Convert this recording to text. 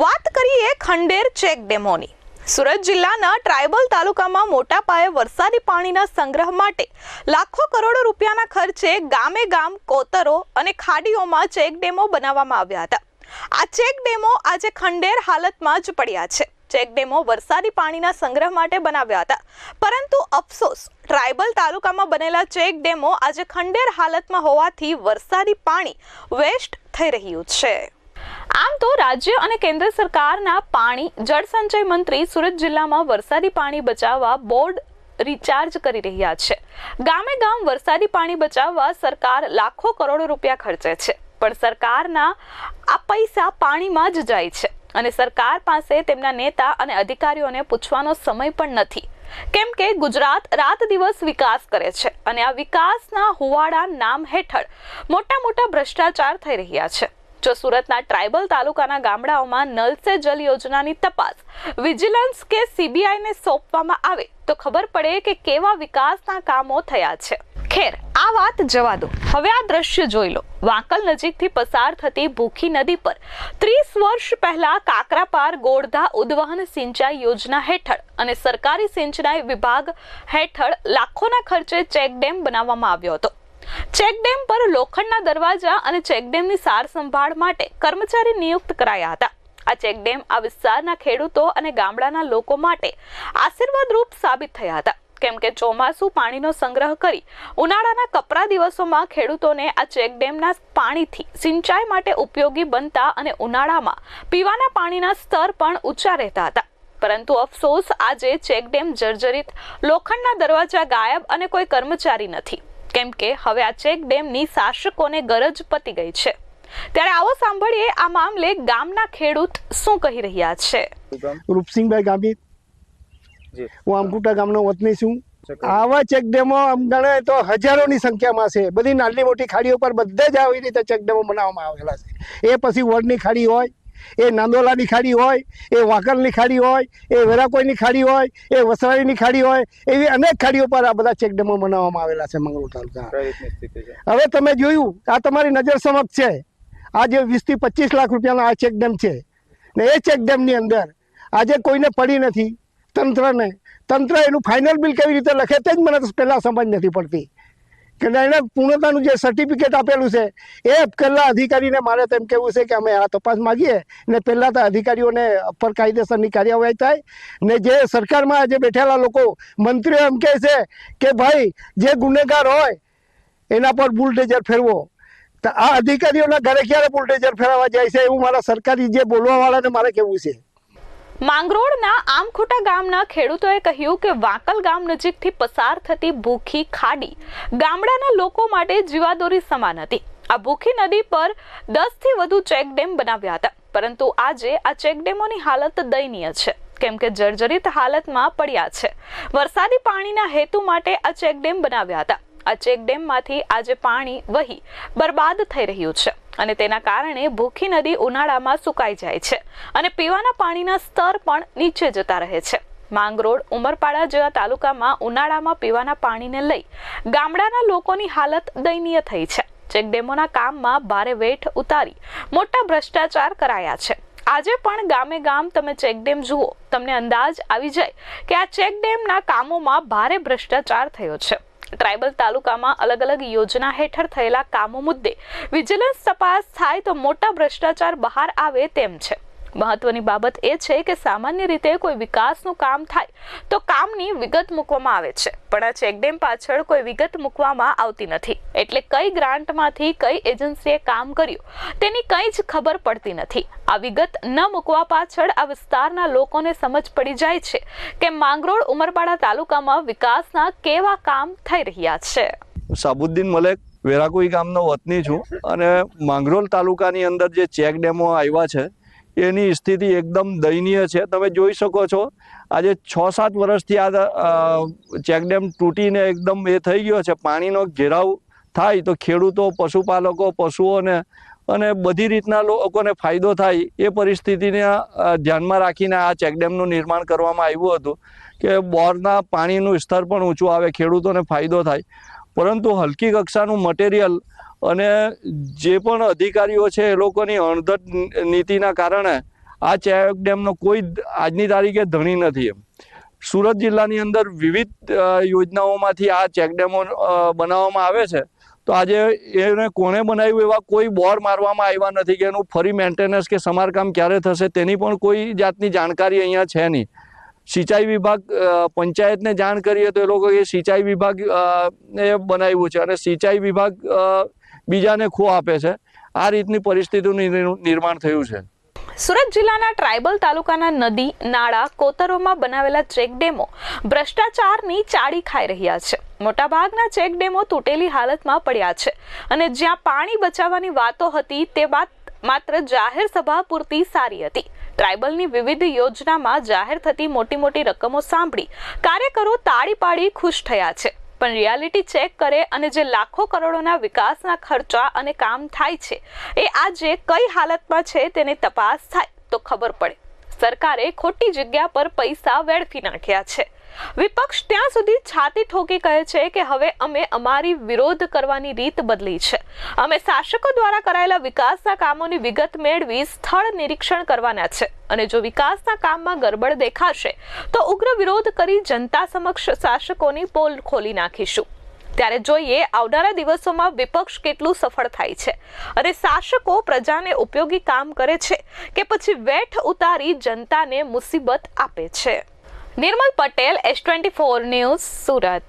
વાત કરીએ ખંડેર ચેક ડેમોની. સુરત જિલ્લાના ટ્રાયબલ તાલુકામાં મોટા પાયે વરસાદી પાણીના સંગ્રહ માટે લાખો કરોડો રૂપિયાના ખર્ચે ગામે ગામ, કોતરો અને ખાડીઓમાં ચેક ડેમો બનાવવામાં આવ્યા હતા. આ ચેક ડેમો આજે ખંડેર હાલતમાં જ પડ્યા છે. ચેક ડેમો વરસાદી પાણીના સંગ્રહ માટે બનાવ્યા હતા. પરંતુ અફસોસ, ટ્રાયબલ તાલુકામાં બનેલા ચેક ડેમો આજે ખંડેર હાલતમાં હોવાથી વરસાદી પાણી વેસ્ટ થઈ રહ્યું છે. આમ તો રાજ્ય અને કેન્દ્ર સરકારના પાણી, જળસંચય મંત્રી સુરત જિલ્લામાં વરસાદી પાણી બચાવવા બોર્ડ રિચાર્જ કરી રહ્યા છે. ગામે ગામ વરસાદી પાણી બચાવવા સરકાર લાખો કરોડો રૂપિયા ખર્ચે છે. પણ સરકારના આ પૈસા પાણીમાં જ જાય છે અને સરકાર પાસે તેમના નેતા અને અધિકારીઓને પૂછવાનો સમય પણ નથી. કેમ કે ગુજરાત રાત દિવસ વિકાસ કરે છે અને આ વિકાસના હુવાડા નામ હેઠળ મોટા મોટા ભ્રષ્ટાચાર થઈ રહ્યા છે. જો સુરતના ટ્રાયબલ તાલુકાના ગામડાઓમાં નલ સે જલ યોજનાની તપાસ. વિજિલન્સ કે સીબીઆઈને સોંપવામાં આવે તો ખબર પડે કે કેવા વિકાસના કામો થયા છે. ખેર, આ વાત જવા દો. હવે આ દ્રશ્ય જોઈ લો. વાંકલ નજીકથી પસાર થતી ભૂખી નદી પર ત્રીસ વર્ષ પહેલા કાકરાપાર ગોળધા ઉદ્વહન સિંચાઈ યોજના હેઠળ અને સરકારી સિંચાઈ વિભાગ હેઠળ લાખોના ખર્ચે ચેક ડેમ બનાવવામાં આવ્યો હતો. ચેકડેમ પર લોખંડના દરવાજા અને ચેકડેમની સાર સંભાળ માટે કર્મચારી નિયુક્ત કરાયા હતા. આ ચેકડેમ આ વિસ્તારના ખેડૂતો અને ગામડાના લોકો માટે આશીર્વાદરૂપ સાબિત થયા હતા. કેમ કે ચોમાસું પાણીનો સંગ્રહ કરી ઉનાળાના કપરા દિવસોમાં ખેડૂતોને આ ચેકડેમના પાણીથી સિંચાઈ માટે ઉપયોગી બનતા અને ઉનાળામાં પીવાના પાણીના સ્તર પણ ઊંચા રહેતા હતા. પરંતુ અફસોસ, આજે ચેકડેમ જર્જરિત, લોખંડના દરવાજા ગાયબ અને કોઈ કર્મચારી નથી. કેમ કે હવે આ ચેક ડેમની શાસકોને ગરજ પતી ગઈ છે. ત્યારે આવો સાંભળીએ આ મામલે ગામના ખેડૂત શું કહી રહ્યા છે. રૂપસિંહભાઈ ગામિત હું આમકુટા ગામનો વતની છું. આવા ચેકડેમો આમ ગણે તો હજારોની સંખ્યામાં છે. બધી નાની મોટી ખાડીઓ પર બધે જ આવી રીતે ચેકડેમો બનાવવામાં આવેલા છે. એ પછી વડની ખાડી હોય એ નાંદોલાની ખાડી હોય એ વાકરની ખાડી હોય એ વેરાકોઈની ખાડી હોય એ વસરાઈની ખાડી હોય એવી અનેક ખાડીઓ પર આ બધા ચેકડેમો બનાવવામાં આવેલા છે મંગળુર તાલુકા. હવે તમે જોયું આ તમારી નજર સમક્ષ છે. આ જે વીસથી પચીસ લાખ રૂપિયાનો આ ચેકડેમ છે. ને એ ચેકડેમની અંદર આજે કોઈને પડી નથી તંત્રને. તંત્ર એનું ફાઇનલ બિલ કેવી રીતે લખે તે જ મને પહેલાં સમજ નથી પડતી. કે એને પૂર્ણતાનું જે સર્ટિફિકેટ આપેલું છે, એ પહેલાં અધિકારીને મારે તેમ કહેવું છે કે અમે આ તપાસ માગીએ ને પહેલાં તો અધિકારીઓને પર કાયદેસરની કાર્યવાહી થાય ને જે સરકારમાં આજે બેઠેલા લોકો, મંત્રીઓ એમ કહે છે કે ભાઈ, જે ગુનેગાર હોય, એના પર બુલડેઝર ફેરવો. તો આ અધિકારીઓના ઘરે ક્યારે બુલડેઝર ફેરવવા જાય છે, એવું મારા સરકારી જે બોલવાવાળાને મારે કહેવું છે. માંગરોળના આમખોટા ગામના ખેડૂતોએ કહ્યું કે વાંકલ ગામ નજીકથી પસાર થતી ભૂખી ખાડી ગામડાના લોકો માટે જીવાદોરી સમાન હતી. આ ભૂખી નદી પર દસથી વધુ ચેકડેમ બનાવ્યા હતા. પરંતુ આજે આ ચેકડેમોની હાલત દયનીય છે. કેમ કે જર્જરિત હાલતમાં પડ્યા છે. વરસાદી પાણીના હેતુ માટે આ ચેકડેમ બનાવ્યા હતા. આ ચેકડેમમાંથી આજે પાણી વહી બરબાદ થઈ રહ્યું છે અને તેના કારણે ભૂખી નદી ઉનાળામાં સુકાઈ જાય છે અને પીવાના પાણીના સ્તર પણ નીચે જતા રહે છે. માંગરોળ ઉમરપાડા જેવા તાલુકામાં ઉનાળામાં પીવાના પાણીને લઈ ગામડાના લોકોની હાલત દયનીય થઈ છે. ચેકડેમોના કામમાં ભારે વેઠ ઉતારી મોટા ભ્રષ્ટાચાર કરાયા છે. આજે પણ ગામે ગામ તમે ચેકડેમ જુઓ, તમને અંદાજ આવી જાય કે આ ચેકડેમના કામોમાં ભારે ભ્રષ્ટાચાર થયો છે. ટ્રાયબલ તાલુકામાં અલગ અલગ યોજના હેઠળ થયેલા કામો મુદ્દે વિજિલન્સ તપાસ થાય તો મોટા ભ્રષ્ટાચાર બહાર આવે તેમ છે. મહત્વની બાબત એ છે કે સામાન્ય રીતે કોઈ વિકાસનું કામ થાય તો કામની વિગત મૂકવામાં આવે છે. પણ આ ચેકડેમ પાછળ કોઈ વિગત મૂકવામાં આવતી નથી. એટલે કઈ ગ્રાન્ટમાંથી કઈ એજન્સીએ કામ કર્યું તેની કંઈ જ ખબર પડતી નથી. આ વિગત ન મૂકવા પાછળ આ વિસ્તારના લોકોને સમજ પડી જાય છે કે માંગરોળ ઉમરપાડા તાલુકામાં વિકાસના કેવા કામ થઈ રહ્યા છે. સાબુદ્દીન મલેક વેરાકુઈ ગામનો વતની છું અને માંગરોળ તાલુકાની અંદર જે ચેક ડેમો આવ્યા છે એની સ્થિતિ એકદમ દયનીય છે. તમે જોઈ શકો છો, આજે છ સાત વર્ષથી આ ચેકડેમ તૂટીને એકદમ એ થઈ ગયો છે. પાણીનો ઘેરાવ થાય તો ખેડૂતો, પશુપાલકો, પશુઓને અને બધી રીતના લોકોને ફાયદો થાય એ પરિસ્થિતિને ધ્યાનમાં રાખીને આ ચેકડેમનું નિર્માણ કરવામાં આવ્યું હતું કે બોરના પાણીનું સ્તર પણ ઊંચું આવે, ખેડૂતોને ફાયદો થાય. પરંતુ હલકી કક્ષાનું મટીરિયલ અને જે પણ અધિકારીઓ છે એ લોકોની અણધટ નીતિના કારણે આ ચેક ડેમનો કોઈ આજની તારીખે ધણી નથી એમ. સુરત જિલ્લાની અંદર વિવિધ યોજનાઓમાંથી આ ચેક ડેમો બનાવવામાં આવે છે. તો આજે એને કોણે બનાવ્યું એવા કોઈ બોર મારવામાં આવ્યા નથી કે એનું ફરી મેન્ટેનન્સ કે સમારકામ ક્યારે થશે તેની પણ કોઈ જાતની જાણકારી અહીંયા છે નહીં. સિંચાઈ વિભાગ પંચાયતને જાણ કરીએ તો એ લોકો એ સિંચાઈ વિભાગ એ બનાવ્યું છે અને સિંચાઈ વિભાગ બીજાને ખો આપે છે. આ રીતની પરિસ્થિતિનું નિર્માણ થયું છે. સુરત જિલ્લાના ટ્રાયબલ તાલુકાના નદી, નાળા, કોતરોમાં બનાવેલા ચેકડેમો ભ્રષ્ટાચારની ચાડી ખાઈ રહ્યા છે. મોટાભાગના ચેકડેમો તૂટેલી હાલતમાં પડ્યા છે અને જ્યાં પાણી બચાવવાની વાતો હતી તે વાત માત્ર જાહેર સભા પૂરતી સારી હતી. ટ્રાયબલની વિવિધ યોજનામાં જાહેર થતી મોટી મોટી રકમો સાંભળી કાર્યકરો તાળી પાડી ખુશ થયા છે. પણ રિયાલિટી ચેક કરે અને જે લાખો કરોડોના વિકાસના ખર્ચા અને કામ થાય છે, એ આજે કઈ હાલતમાં છે તેની તપાસ થાય તો ખબર પડે. સરકારે ખોટી જગ્યા પર પૈસા વેડફી નાખ્યા છે. વિપક્ષ ત્યાં સુધી છાતી ઠોકી કહે છે કે હવે અમે અમારી વિરોધ કરવાની રીત બદલી છે. અમે શાસકો દ્વારા કરાયેલા વિકાસના કામોની વિગત મેળવી સ્થળ નિરીક્ષણ કરવાના છે અને જો વિકાસના કામમાં ગરબડ દેખાશે, તો ઉગ્ર વિરોધ કરી જનતા સમક્ષ શાસકોની પોલ ખોલી નાખીશું. ત્યારે જોઈએ આવનારા દિવસોમાં વિપક્ષ કેટલું સફળ થાય છે. અને શાસકો પ્રજાને ઉપયોગી કામ કરે છે કે પછી વેઠ ઉતારી જનતાને મુસીબત આપે છે. Nirmal Patel S twenty four news Surat.